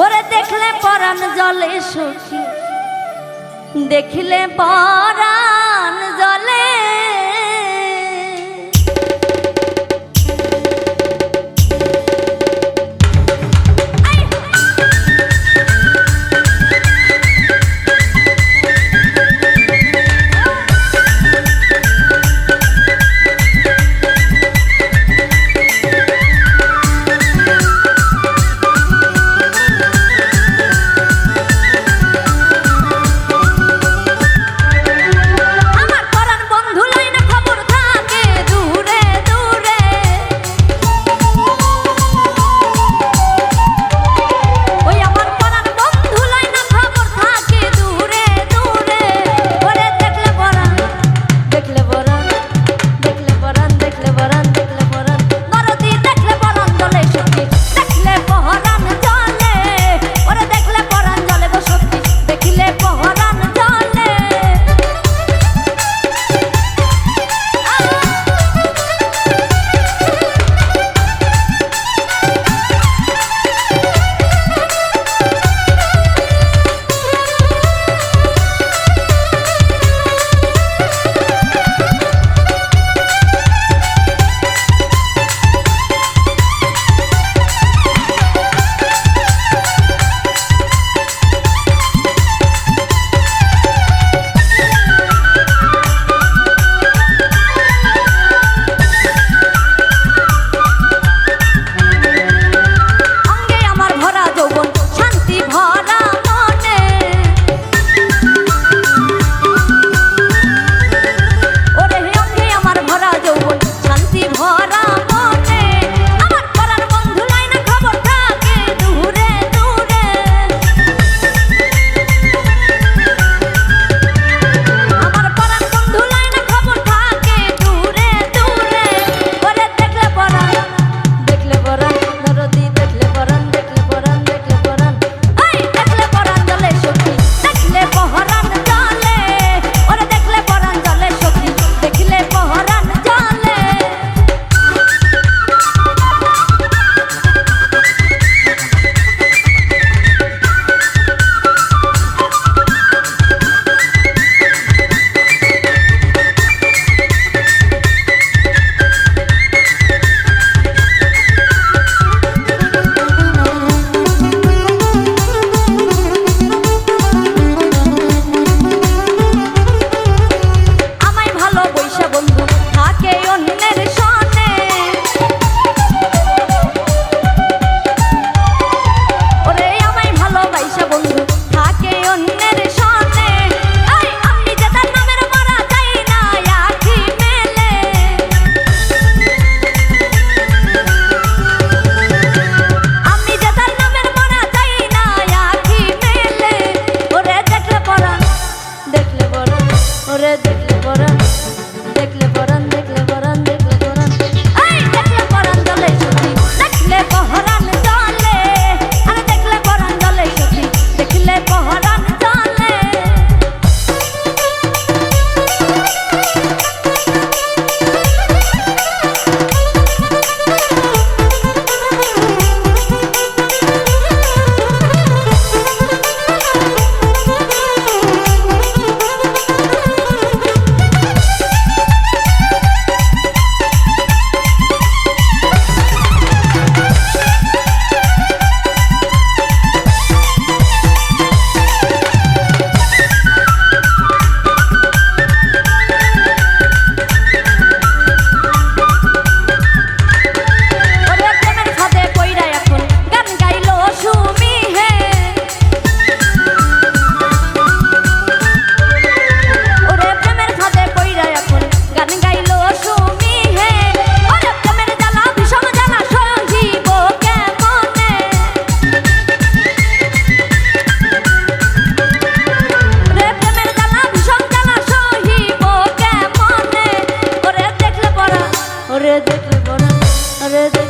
ওরে দেখলে পরাণ জলে সুখী। দেখিলে পর ওরে দেখলে পরে দেখব না আরে